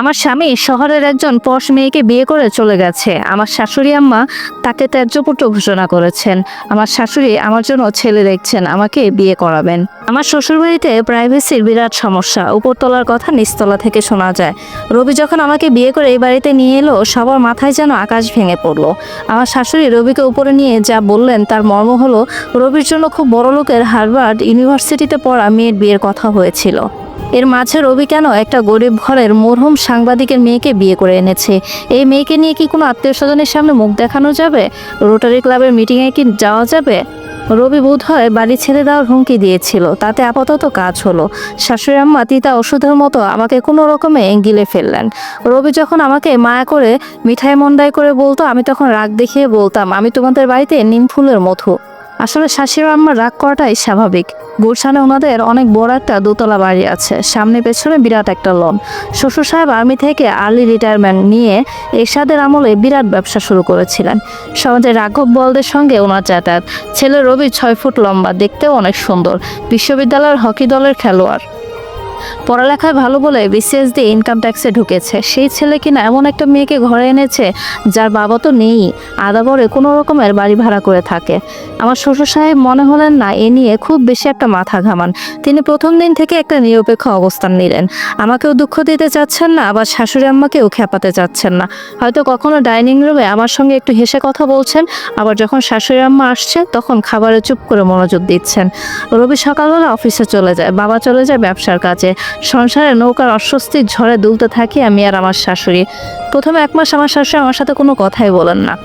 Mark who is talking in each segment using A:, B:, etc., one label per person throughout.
A: আমার স্বামী শহরের একজন পশ মেয়েকে বিয়ে করে চলে গেছে। আমার শাশুড়ি আম্মা তাকে ত্যায্যপুত্র ঘোষণা করেছেন। আমার শাশুড়ি আমার জন্য ছেলে দেখছেন, আমাকে বিয়ে করাবেন। আমার শ্বশুরবাড়িতে প্রাইভেসির বিরাট সমস্যা। উপরতলার কথা নিচতলা থেকে শোনা যায়। রবি যখন আমাকে বিয়ে করে এই বাড়িতে নিয়ে এলো, সবার মাথায় যেন আকাশ ভেঙে পড়ল। আমার শাশুড়ি রবিকে উপরে নিয়ে যা বললেন, তার মর্ম হলো, রবির জন্য খুব বড় লোকের হার্ভার্ড ইউনিভার্সিটিতে পড়া মেয়ের বিয়ের কথা হয়েছিল। এর মাঝে রবি কেন একটা গরিব ঘরের মরহুম সাংবাদিকের মেয়েকে বিয়ে করে এনেছে? এই মেয়েকে নিয়ে কি কোনো আত্মীয় স্বজনের সামনে মুখ দেখানো যাবে? রোটারি ক্লাবের মিটিংয়ে কি যাওয়া যাবে? রবি বোধ হয় বাড়ি ছেড়ে দেওয়ার হুমকি দিয়েছিল, তাতে আপাতত কাজ হলো। শাশুড়ি আম্মা তিতা ওষুধের মতো আমাকে কোনো রকমে গিলে ফেললেন। রবি যখন আমাকে মায়া করে, মিঠাই মন্দাই করে বলতো, আমি তখন রাগ দেখিয়ে বলতাম, আমি তোমাদের বাড়িতে নিম ফুলের মধু আসলে শাশুড়ি আম্মার রাগ করাটাই স্বাভাবিক। গুলশানে ওনাদের অনেক বড় একটা দোতলা বাড়ি আছে। সামনে পেছনে বিরাট একটা লন। শ্বশুর সাহেব আর্মি থেকে আর্লি রিটায়ারমেন্ট নিয়ে এরশাদের আমলে বিরাট ব্যবসা শুরু করেছিলেন। সমাজে রাঘব বলদের সঙ্গে ওনার যাতায়াত। ছেলে রবি ছয় ফুট লম্বা, দেখতেও অনেক সুন্দর। বিশ্ববিদ্যালয়ের হকি দলের খেলোয়াড়। পড়ালেখায় ভালো বলে বিসিএস দিয়ে ইনকাম ট্যাক্সে ঢুকেছে। সেই ছেলে কিনা এমন একটা মেয়েকে ঘরে এনেছে, যার বাবা তো নেই আদাবরে কোনো রকমের বাড়ি ভাড়া করে থাকে। আমার শ্বশুর সাহেব মনে হলেন না, এ নিয়ে খুব বেশি একটা মাথা ঘামান। তিনি প্রথম দিন থেকে একটা নিরপেক্ষ অবস্থান নিলেন। আমাকেও দুঃখ দিতে চাচ্ছেন না, আবার শাশুড়ি আম্মাকেও খেপাতে চাচ্ছেন না। হয়তো কখনো ডাইনিং রুমে আমার সঙ্গে একটু হেসে কথা বলছেন, আবার যখন শাশুড়ি আম্মা আসছে, তখন খাবারে চুপ করে মনোযোগ দিচ্ছেন। রবি সকালবেলা অফিসে চলে যায়, বাবা চলে যায় ব্যবসার কাজে। সংসারে নৌকার অস্বস্তির ঝড়ে দুলতে থাকি আমি আর আমার শাশুড়ি। প্রথমে এক মাস আমার শাশুড়ি আমার সাথে কোনো কথাই বলেন না।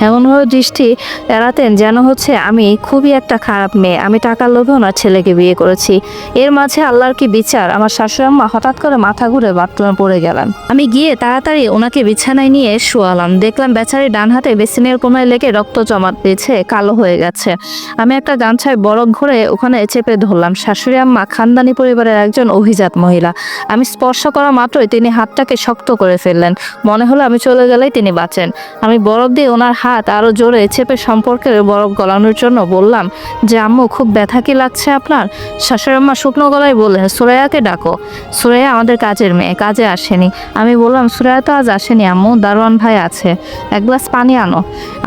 A: এমনভাবে দৃষ্টি এড়াতেন যেন হচ্ছে আমি খুবই একটা খারাপ মেয়ে। আমি টাকার লোভে ওনার ছেলেকে বিয়ে করেছি। এর মাঝে আল্লাহর কি বিচার? আমার শাশুড়ি আম্মা হঠাৎ করে মাথা ঘুরে বাথরুমে পড়ে গেলেন। আমি গিয়ে তাড়াতাড়ি ওনাকে বিছানায় নিয়ে শোয়ালাম। দেখলাম বেচারি ডান হাতে বেসিনের কোনায় লেগে রক্ত জমাট দিয়েছে, কালো হয়ে গেছে। আমি একটা গামছায় বরফ ঘুরে ওখানে চেপে ধরলাম। শাশুড়ি আম্মা খানদানি পরিবারের একজন অভিজাত মহিলা। আমি স্পর্শ করা মাত্রই তিনি হাতটাকে শক্ত করে ফেললেন। মনে হলো আমি চলে গেলেই তিনি বাঁচেন। আমি বরফ দিয়ে ওনার হাত আরও জোরে চেপে সম্পর্কের বরফ গলানোর জন্য বললাম, যে আম্মু, খুব ব্যথা কি লাগছে আপনার? শাশুড়ি আম্মা শুকনো গলায় বললেন, সুরাইয়াকে ডাকো। সুরাইয়া আমাদের কাজের মেয়ে, কাজে আসেনি। আমি বললাম, সুরাইয়া তো আজ আসেনি আম্মু, দারোয়ান ভাই আছে। এক গ্লাস পানি আনো।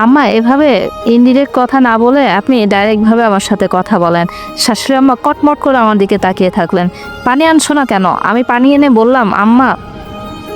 A: আম্মা এভাবে ইনডিরেক্ট কথা না বলে আপনি ডাইরেক্টভাবে আমার সাথে কথা বলেন। শাশুড়ি আম্মা কটমট করে আমার দিকে তাকিয়ে থাকলেন, পানি আনছো না কেন? আমি পানি এনে বললাম, আম্মা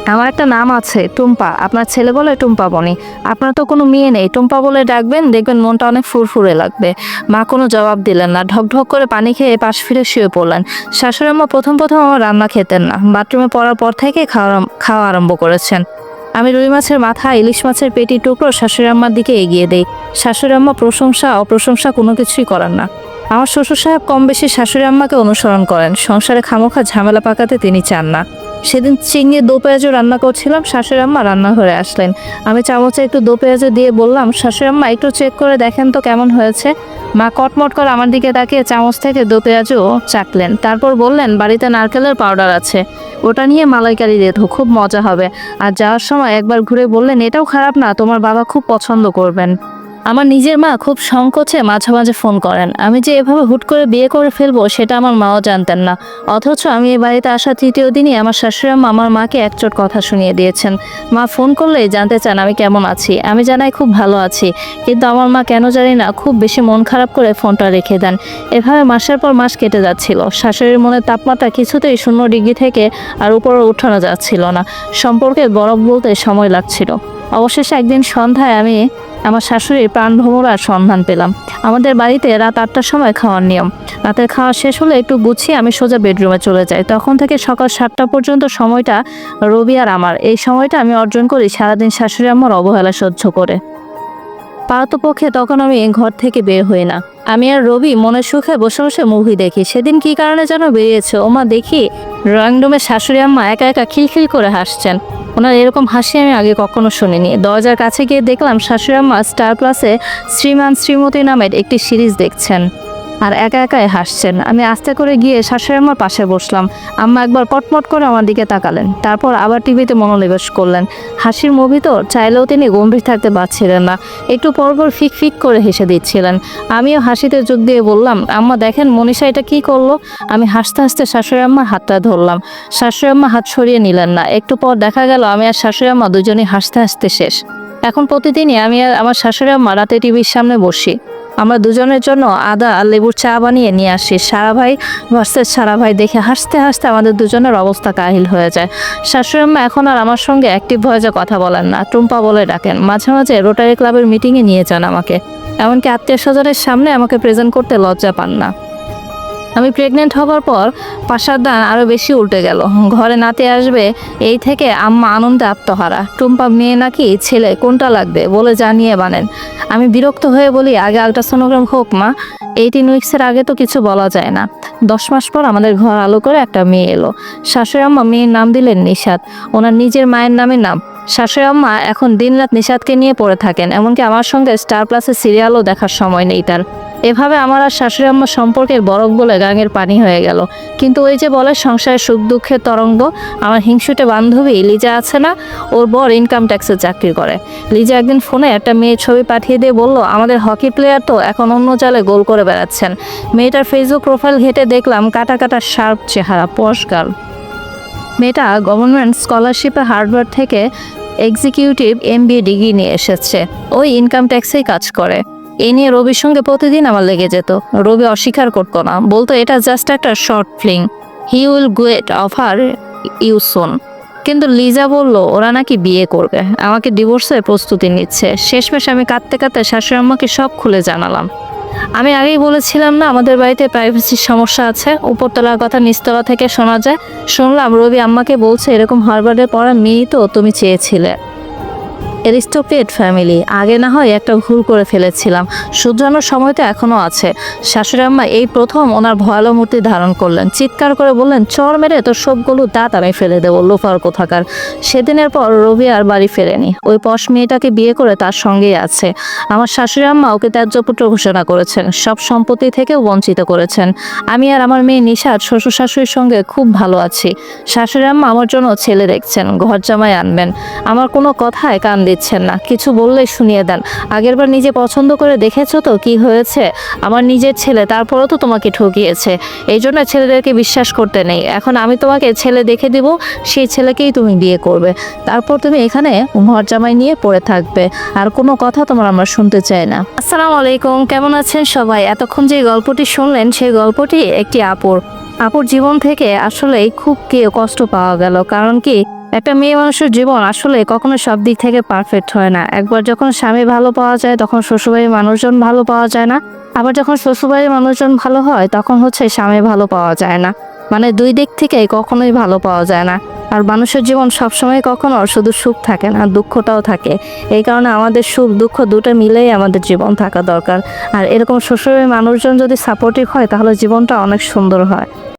A: আমার একটা নাম আছে, টুম্পা। আপনার ছেলে বলে টুম্পা বনি। আপনার তো কোনো মেয়ে নেই। টুম্পা বলে ডাকবেন, দেখবেন মনটা অনেক ফুরফুরে লাগবে। মা কোনো জবাব দিলেন না। ঢক ঢক করে পানি খেয়ে পাশ ফিরে শুয়ে পড়লেন। শাশুড়ি আম্মা প্রথম প্রথম আমার রান্না খেতেন না। বাথরুমে পড়ার পর থেকে খাওয়া খাওয়া আরম্ভ করেছেন। আমি রুই মাছের মাথা, ইলিশ মাছের পেটি টুকরো শাশুড়ি আম্মার দিকে এগিয়ে দেই। শাশুড়ি আম্মা প্রশংসা, অপ্রশংসা কোনো কিছুই করেন না। আমার শ্বশুর সাহেব কম বেশি শাশুড়ি আম্মাকে অনুসরণ করেন। সংসারে খামোখা ঝামেলা পাকাতে তিনি চান না। সেদিন চিংড়ি দো পেঁয়াজও রান্না করছিলাম শাশুড়ি আম্মা রান্নাঘরে আসলেন। আমি চামচে একটু দো পেঁয়াজও দিয়ে বললাম শাশুড়ি আম্মা একটু চেক করে দেখেন তো কেমন হয়েছে। মা কটমট করে আমার দিকে তাকিয়ে চামচ থেকে দো পেঁয়াজও চাকলেন। তারপর বললেন, বাড়িতে নারকেলের পাউডার আছে। ওটা নিয়ে মালাইকারি রেধো খুব মজা হবে। আর যাওয়ার সময় একবার ঘুরে বললেন, এটাও খারাপ না, তোমার বাবা খুব পছন্দ করবেন। আমার নিজের মা খুব সংকোচে মাঝে মাঝে ফোন করেন। আমি যে এভাবে হুট করে বিয়ে করে ফেলব, সেটা আমার মাও জানতেন না। অথচ আমি এই বাড়িতে আসা তৃতীয় দিনই আমার শাশুড়ি মা আমার মাকে একচোট কথা শুনিয়ে দিয়েছেন। মা ফোন করলেই জানতে চান আমি কেমন আছি। আমি জানাই খুব ভালো আছি। কিন্তু আমার মা কেন জানি না খুব বেশি মন খারাপ করে ফোনটা রেখে দেন। এভাবে মাসের পর মাস কেটে যাচ্ছিল। শাশুড়ির মনের তাপমাত্রা কিছুতেই শূন্য ডিগ্রি থেকে আর উপরে উঠানো যাচ্ছিল না। সম্পর্কে বরফ বলতে সময় লাগছিল। অবশেষে একদিন সন্ধ্যায় আমি আমার শাশুড়ির প্রাণ ভ্রমরার সন্ধান পেলাম। আমাদের বাড়িতে রাত আটটার সময় খাওয়ার নিয়ম। রাতের খাওয়া শেষ হলে একটু গুছিয়ে আমি সোজা বেডরুমে চলে যাই। তখন থেকে সকাল সাতটা পর্যন্ত সময়টা রবি আর আমার। এই সময়টা আমি অর্জন করি সারাদিন শাশুড়ি আমার অবহেলা সহ্য করে। পারতপক্ষে তখন আমি ঘর থেকে বের হই না। আমি আর রবি মনের সুখে বসে বসে মুভি দেখি। সেদিন কি কারণে যেন বেরিয়েছে? ওমা দেখি ড্রয়িং রুমে শাশুড়ি আম্মা একা একা খিলখিল করে হাসছেন। ওনার এরকম হাসি আমি আগে কখনো শুনিনি। দরজার কাছে গিয়ে দেখলাম শাশুড়ি আম্মা স্টার প্লাসে শ্রীমান শ্রীমতী নামের একটি সিরিজ দেখছেন। আর একা একাই হাসছেন। আমি আস্তে করে গিয়ে শাশুড়ি আম্মার পাশে বসলাম। আম্মা একবার কটমট করে আমার দিকে তাকালেন। তারপর আবার টিভিতে মনোনিবেশ করলেন। হাসির মুভি তো চাইলেও তিনি গম্ভীর থাকতে পারছিলেন না। একটু পরপর ফিক ফিক করে হেসে দিচ্ছিলেন। আমিও হাসিতে যোগ দিয়ে বললাম, আম্মা দেখেন মনীষা এটা কি করল? আমি হাসতে হাসতে শাশুড়ি আম্মার হাতটা ধরলাম। শাশুড়ি আম্মা হাত সরিয়ে নিলেন না। একটু পর দেখা গেল, আমি আর শাশুড়ি আম্মা দুজনেই হাসতে হাসতে শেষ। এখন প্রতিদিনই আমি আর আমার শাশুড়ি আম্মা রাতে টিভির সামনে বসি। আমরা দুজনের জন্য আদা আর লেবুর চা বানিয়ে নিয়ে আসি। সারা ভাই ভার্সেস সারা ভাই দেখে হাসতে হাসতে আমাদের দুজনের অবস্থা কাহিল হয়ে যায়। শাশুড়ি আম্মা এখন আর আমার সঙ্গে অ্যাক্টিভ ভয়েসে কথা বলেন না। টুম্পা বলে ডাকেন, মাঝে মাঝে রোটারি ক্লাবের মিটিংয়ে নিয়ে যান আমাকে। এমনকি আত্মীয় স্বজনের সামনে আমাকে প্রেজেন্ট করতে লজ্জা পান না। আমি প্রেগনেন্ট হবার পর পাশার দান আরও বেশি উল্টে গেল। ঘরে নাতে আসবে, এই থেকে আম্মা আনন্দে আত্মহারা। টুম্পা মেয়ে নাকি ছেলে, কোনটা লাগবে? বলে জানিয়ে বানেন। আমি বিরক্ত হয়ে বলি, আগে আলট্রাসোনোগ্রাম হোক, মা। এইটিন উইক্সের আগে তো কিছু বলা যায় না। দশ মাস পর আমাদের ঘর আলো করে একটা মেয়ে এলো। শাশুড়ি আম্মা মেয়ের নাম দিলেন নিষাদ ওনার নিজের মায়ের নামে নাম। শাশুড়ি আম্মা এখন দিনরাত নিষাদকে নিয়ে পড়ে থাকেন, এমনকি আমার সঙ্গে স্টার প্লাসের সিরিয়ালও দেখার সময় নেই তার। এভাবে আমার আর শাশুড়ি আম্মার সম্পর্কের বরফ বলে গাঙের পানি হয়ে গেল। কিন্তু ওই যে বলে সংসারের সুখ দুঃখের তরঙ্গ, আমার হিংসুটে বান্ধবী লিজা আছে না, ওর বর ইনকাম ট্যাক্সের চাকরি করে। লিজা একদিন ফোনে একটা মেয়ের ছবি পাঠিয়ে দিয়ে বলল, আমাদের হকি প্লেয়ার তো এখন অন্য জালে গোল করে বেড়াচ্ছেন। মেয়েটার ফেসবুক প্রোফাইল ঘেটে দেখলাম, কাটা কাটা শার্প চেহারা পশগাল মেয়েটা গভর্নমেন্ট স্কলারশিপে হার্ভার্ড থেকে এক্সিকিউটিভ এমবিএ ডিগ্রি নিয়ে এসেছে। ওই ইনকাম ট্যাক্সেই কাজ করে। এ নিয়ে রবির সঙ্গে প্রতিদিন আমার লেগে যেত। রবি অস্বীকার করতো না। বলতো, এটা জাস্ট একটা short film he will get off her you soon কিন্তু লিজা বলল, ওরা নাকি বিয়ে করবে। আমাকে ডিভোর্সের প্রস্তুতি নিচ্ছে। শেষমেশ আমি কাঁদতে কাঁদতে শাশুড়ি আম্মাকে সব খুলে জানালাম। আমি আগেই বলেছিলাম না, আমাদের বাড়িতে প্রাইভেসির সমস্যা আছে। উপরতলার কথা নিচতলা থেকে শোনা যায়। শুনলাম রবি আম্মাকে বলছে, এরকম হারবার্ডে পড়া মেয়েই তো তুমি চেয়েছিলে। Aristocrat family. আগে না হয় একটা ভুল করে ফেলেছিলাম। শুধরানোর সময় তো এখনও আছে। শাশুড়ি আম্মা এই প্রথম ওনার ভয়ালো মূর্তি ধারণ করলেন। চিৎকার করে বললেন, চর মেরে তোর সবগুলো দাঁত আমি ফেলে দেবো, লোফার কোথাকার। সেদিনের পর রবি আর বাড়ি ফেরেনি। ওই পশ মেয়েটাকে বিয়ে করে তার সঙ্গেই আছে। আমার শাশুড়ি আম্মা ওকে ত্যায্যপুত্র ঘোষণা করেছেন। সব সম্পত্তি থেকেও বঞ্চিত করেছেন। আমি আর আমার মেয়ে নিশাদ শ্বশুর শাশুড়ির সঙ্গে খুব ভালো আছি। শাশুড়ি আম্মা আমার জন্য ছেলে দেখছেন ঘর জামাই আনবেন। আমার কোনো কথায় কান দিচ্ছেন না। কিছু বললেই শুনিয়ে দেন। আগেরবার নিজে পছন্দ করে দেখেছ তো কি হয়েছে? আমার নিজের ছেলে, তারপরেও তো তোমাকে ঠকিয়েছে। এই জন্য ছেলেদেরকে বিশ্বাস করতে নেই। এখন আমি তোমাকে ছেলে দেখে দিব, সেই ছেলেকেই তুমি বিয়ে করবে। তারপর তুমি এখানে ঘর জামাই নিয়ে পড়ে থাকবে। আর কোনো কথা তোমার আমার শুনতে চাই না। আসসালামু আলাইকুম, কেমন আছেন সবাই? এতক্ষণ যে গল্পটি শুনলেন, সেই গল্পটি একটি আপুর। আপুর জীবন থেকে আসলেই খুব কে কষ্ট পাওয়া গেল। কারণ কি একটা মেয়ে মানুষের জীবন আসলে কখনো সব দিক থেকে পারফেক্ট হয় না। একবার যখন স্বামী ভালো পাওয়া যায়, তখন শ্বশুরবাড়ির মানুষজন ভালো পাওয়া যায় না। আবার যখন শ্বশুরবাড়ির মানুষজন ভালো হয়, তখন হচ্ছে স্বামী ভালো পাওয়া যায় না। মানে দুই দিক থেকেই কখনোই ভালো পাওয়া যায় না। আর মানুষের জীবন সবসময় কখনো শুধু সুখ থাকে না, দুঃখটাও থাকে। এই কারণে আমাদের সুখ, দুঃখ দুটো মিলেই আমাদের জীবন থাকা দরকার। আর এরকম শ্বশুরের মানুষজন যদি সাপোর্টিভ হয়, তাহলে জীবনটা অনেক সুন্দর হয়।